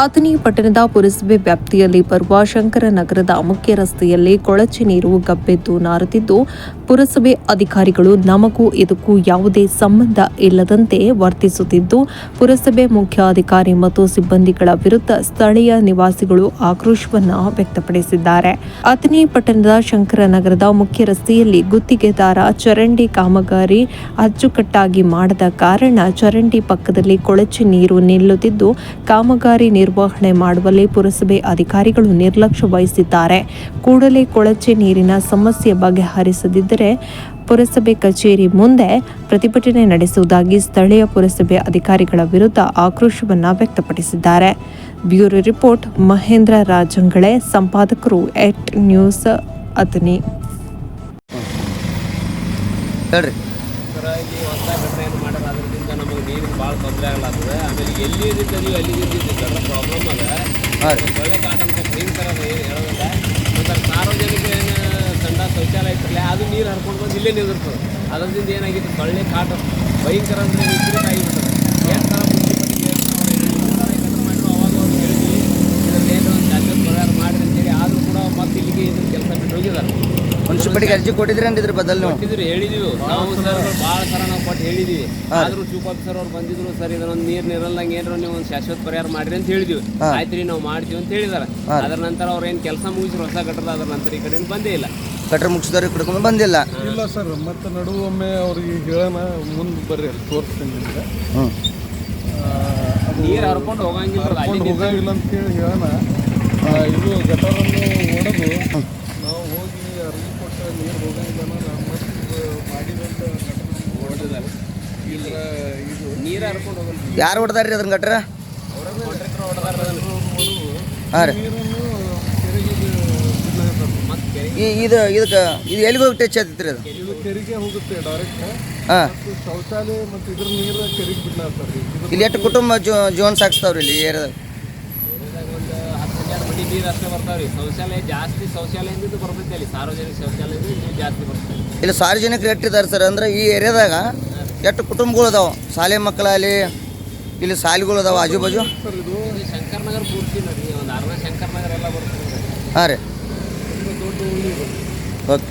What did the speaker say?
ಅಥಣಿ ಪಟ್ಟಣದ ಪುರಸಭೆ ವ್ಯಾಪ್ತಿಯಲ್ಲಿ ಬರುವ ಶಂಕರನಗರದ ಮುಖ್ಯ ರಸ್ತೆಯಲ್ಲಿ ಕೊಳಚೆ ನೀರು ಗಬ್ಬೆದ್ದು ನಾರುತ್ತಿದ್ದು, ಪುರಸಭೆ ಅಧಿಕಾರಿಗಳು ನಮಗೂ ಇದಕ್ಕೂ ಯಾವುದೇ ಸಂಬಂಧ ಇಲ್ಲದಂತೆ ವರ್ತಿಸುತ್ತಿದ್ದು, ಪುರಸಭೆ ಮುಖ್ಯಾಧಿಕಾರಿ ಮತ್ತು ಸಿಬ್ಬಂದಿಗಳ ವಿರುದ್ಧ ಸ್ಥಳೀಯ ನಿವಾಸಿಗಳು ಆಕ್ರೋಶವನ್ನು ವ್ಯಕ್ತಪಡಿಸಿದ್ದಾರೆ. ಅಥಣಿ ಪಟ್ಟಣದ ಶಂಕರನಗರದ ಮುಖ್ಯ ರಸ್ತೆಯಲ್ಲಿ ಗುತ್ತಿಗೆದಾರ ಚರಂಡಿ ಕಾಮಗಾರಿ ಅಚ್ಚುಕಟ್ಟಾಗಿ ಮಾಡದ ಕಾರಣ ಚರಂಡಿ ಪಕ್ಕದಲ್ಲಿ ಕೊಳಚೆ ನೀರು ನಿಲ್ಲುತ್ತಿದ್ದು, ಕಾಮಗಾರಿ ನಿರ್ವಹಣೆ ಮಾಡುವಲ್ಲಿ ಪುರಸಭೆ ಅಧಿಕಾರಿಗಳು ನಿರ್ಲಕ್ಷ್ಯ ವಹಿಸಿದ್ದಾರೆ. ಕೂಡಲೇ ಕೊಳಚೆ ನೀರಿನ ಸಮಸ್ಯೆ ಬಗೆಹರಿಸದಿದ್ದರೆ ಪುರಸಭೆ ಕಚೇರಿ ಮುಂದೆ ಪ್ರತಿಭಟನೆ ನಡೆಸುವುದಾಗಿ ಸ್ಥಳೀಯ ಪುರಸಭೆ ಅಧಿಕಾರಿಗಳ ವಿರುದ್ಧ ಆಕ್ರೋಶವನ್ನು ವ್ಯಕ್ತಪಡಿಸಿದ್ದಾರೆ. ಬ್ಯೂರೋ ರಿಪೋರ್ಟ್ ಮಹೇಂದ್ರ ರಾಜಂಗಳೆ ಸಂಪಾದಕರು ಎಟ್ ನ್ಯೂಸ್ ಅಥಣಿ ಹೇಳ್ರಿ. ನಮಗೆ ನೀರು ಭಾಳ ತೊಂದರೆ ಆಗಲಾಗ್ತದೆ. ಆಮೇಲೆ ಎಲ್ಲಿ ಇದ್ದೀವಿ ಅಲ್ಲಿ ಇದ್ದೀವಿ ಗಟ್ರ ಪ್ರಾಬ್ಲಮ್ ಅದ. ಒಳ್ಳೆ ಕಾಟನ್ ಅಂತ ಕ್ಲೀನ್ ಥರ ಏನು ಹೇಳೋದಿಲ್ಲ ಮತ್ತು ಸಾರ್ವಜನಿಕ ಏನು ಸಂಡ ಶೌಚಾಲಯ ಇರ್ತಲ್ಲ ಅದು ನೀರು ಹರ್ಕೊಂಡು ಬಂದು ಇಲ್ಲೇ ನಿಂದಿರ್ತದೆ ಅದರಿಂದ ಏನಾಗಿತ್ತು? ಸೊಳ್ಳೆ ಕಾಟ ಭಯಂಕರ ಅಂದರೆ ವಿಪರೀತ ಆಗಿಬಿಡ್ತದೆ ಏನು ಥರ ಮಾಡಿದ್ರು ಅವಾಗ ಅವ್ರು ಹೇಳಿದ್ವಿ ಇದರಲ್ಲಿ ಏನೋ ಒಂದು ಪರಿಹಾರ ಮಾಡಿರಿ ಅಂತೇಳಿ. ಆದರೂ ಕೂಡ ಮತ್ತೆ ಇಲ್ಲಿಗೆ ಇದ್ರ ಕೆಲಸ ಬಿಟ್ಟು ಹೋಗಿದ್ದಾರೆ. ಮುನ್ಸಿಪಾಲಿಟಿಗೆ ಅರ್ಜಿ ಕೊಟ್ಟಿದ್ರೇನು ಇದ್ರ ಬದಲು ನೀವು? ಕೊಟ್ಟಿದ್ರು ಹೇಳಿದೀವಿ. ನಾವು ಸರ್ ಭಾಳ ಸರ ನಾವು ಕೊಟ್ಟು ಹೇಳಿದೀವಿ. ಆದ್ರೂ ಚೀಫ್ ಸರ್ ಅವ್ರು ಬಂದಿದ್ರು ಸರ್ ಇದೊಂದು ನೀರು ನಿರಲ್ದಂಗೆ ಏನಾರ ನೀವು ಒಂದು ಶಾಶ್ವತ ಪರಿಹಾರ ಮಾಡ್ರಿ ಅಂತ ಹೇಳಿದ್ವಿ. ಆಯ್ತ್ರಿ ರೀ. ನಾವು ಮಾಡ್ತೀವಿ ಅಂತ ಹೇಳಿದಾರ. ಅದ್ರ ನಂತರ ಅವ್ರ ಏನು ಕೆಲಸ ಮುಗಿಸಿದ್ರು ಹೊಸ ಕಟ್ಟದ ಅದ್ರ ನಂತರ ಈ ಕಡೆ ಬಂದೇ ಇಲ್ಲ. ಗಟ್ರ ಮುಗಿಸಿದವ್ರಿಗೆ ಕುಡ್ಕೊಂಡು ಬಂದಿಲ್ಲ? ಇಲ್ಲ ಸರ್ ಮತ್ತೆ ನಡುವೊಮ್ಮೆ ಅವ್ರಿಗೆ ಹೇಳೋಣ. ಮುಂದೆ ಬರ್ರಿ ಅಲ್ಲಿ ತೋರಿಸ್ತೀನಿ ನಿಮ್ಗೆ. ನೀರು ಹರ್ಕೊಂಡು ಹೋಗಂಗಿಲ್ಲ ಹೋಗಂಗಿಲ್ಲ ಅಂತೇಳಿ ಹೇಳೋಣ. ಇದು ಗಟಾರನ್ನು ಹೊಡೆದು ನಾವು ಹೋಗಿ ಅರ್ಜಿ ಕೊಟ್ಟು ನೀರು ಹೋಗಂಗಿಲ್ಲ ಅನ್ನೋದು ಮತ್ತೆ ಮಾಡಿದಂಥ ಹೊಡೆದಿದ್ದಾರೆ ಇಲ್ಲ ಇದು ನೀರು ಹರ್ಕೊಂಡು ಹೋಗಲ್ಲ ಯಾರು ಹೊಡೆದಾರ್ರಿ ಅದನ್ನ ಗಟ್ರ? ಕಾಂಟ್ರಾಕ್ಟರ್ ಹೊಡೆದಾರ ಹಾಂ ರೀ. ನೀರನ್ನು ಕೆರೆಗೆ ಬಿಡ್ಲಾಕತ್ತಾರ. ಮತ್ತೆ ಕೆರೆ ಈ ಇದು ಇದಕ್ಕೆ ಇದು ಎಲ್ಲಿಗೆ ಹೋಗಿ ಟಚ್ ರೀ ಅದು? ಇದು ಕೆರೆಗೆ ಹೋಗುತ್ತೆ ಡೈರೆಕ್ಟ್ ಹಾಂ. ಮತ್ತು ಶೌಚಾಲಯ ಮತ್ತು ಇದ್ರ ನೀರು ಕೆರೆಗೆ ಇಲ್ಲಿ ಎಷ್ಟು ಕುಟುಂಬ ಜೋ ಜೋನ್ ಸಾಗಿಸ್ತಾವ್ರಿ ಇಲ್ಲಿ ಏರಿಯಾದಾಗ ಹನ್ನೆರಡು ಮಡಿ ನೀರು ಅಷ್ಟೇ ಬರ್ತಾವ್ರಿ ಶೌಚಾಲಯ ಜಾಸ್ತಿ ಶೌಚಾಲಯದಿಂದ ಬರ್ತೈತೆ ಅಲ್ಲಿ. ಸಾರ್ವಜನಿಕ ಶೌಚಾಲಯದಿಂದ ನೀರು ಜಾಸ್ತಿ ಬರ್ತದೆ ಇಲ್ಲಿ ಸಾರ್ವಜನಿಕರು ಎಟ್ಟಿದ್ದಾರೆ ಸರ್ ಅಂದ್ರೆ ಈ ಏರಿಯಾದಾಗ ಎಷ್ಟು ಕುಟುಂಬಗಳು ಅದಾವ? ಶಾಲೆ ಮಕ್ಕಳಲ್ಲಿ ಇಲ್ಲಿ ಶಾಲೆಗಳು ಅದಾವ ಆಜು ಬಾಜು ಸರ್ ಇದು ಶಂಕರನಗರ ಪೂರ್ತಿ ಒಂದು ಅರ್ಧ ಶಂಕರ್ನಗರ ಎಲ್ಲ ಬರ್ತದೆ. ಹಾಂ ರೀ. ದೊಡ್ಡ ಓಕೆ.